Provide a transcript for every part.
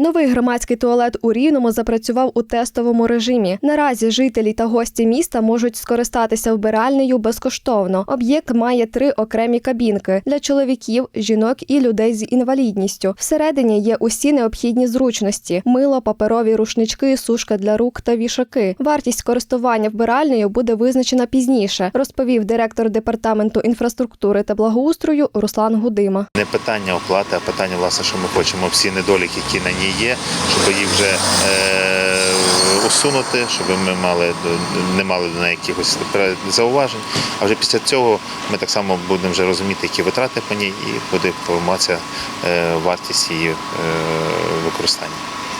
Новий громадський туалет у Рівному запрацював у тестовому режимі. Наразі жителі та гості міста можуть скористатися вбиральнею безкоштовно. Об'єкт має три окремі кабінки для чоловіків, жінок і людей з інвалідністю. Всередині є усі необхідні зручності: мило, паперові рушнички, сушка для рук та вішаки. Вартість користування вбиральнею буде визначена пізніше, розповів директор департаменту інфраструктури та благоустрою Руслан Гудима. Не питання оплати, а питання, власне, що ми хочемо всі недоліки, які на ній є, щоб їх вже е, усунути, щоб ми мали не мали до неї якихось зауважень. А вже після цього ми так само будемо вже розуміти, які витрати по ній, і буде формуватися е, вартість її е, використання.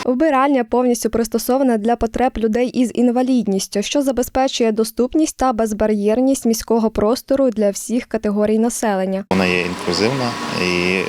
Вбиральня повністю пристосована для потреб людей із інвалідністю, що забезпечує доступність та безбар'єрність міського простору для всіх категорій населення. Вона є інклюзивна і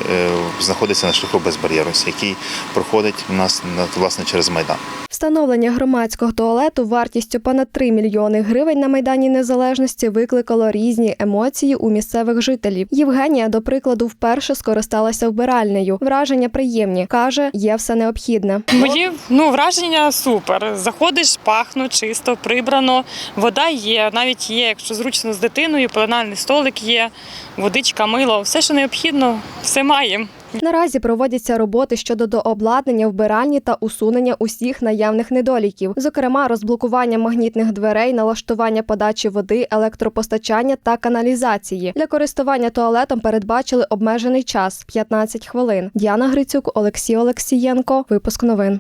знаходиться на шляху безбар'єрності, який проходить у нас на- власне через майдан. Встановлення громадського туалету вартістю понад 3 мільйони гривень на майдані незалежності викликало різні емоції у місцевих жителів. Євгенія, до прикладу, вперше скористалася вбиральнею. Враження приємні каже, є все необхідне. Мої ну враження супер. Заходиш, пахну, чисто, прибрано. Вода є, навіть є, якщо зручно з дитиною, пеленальний столик є, водичка, мило, все, що необхідно, все маємо. Наразі проводяться роботи щодо дообладнання вбиральні та усунення усіх наявних недоліків, зокрема розблокування магнітних дверей, налаштування подачі води, електропостачання та каналізації. Для користування туалетом передбачили обмежений час 15 хвилин. Діана Грицюк, Олексій Олексієнко. Випуск новин.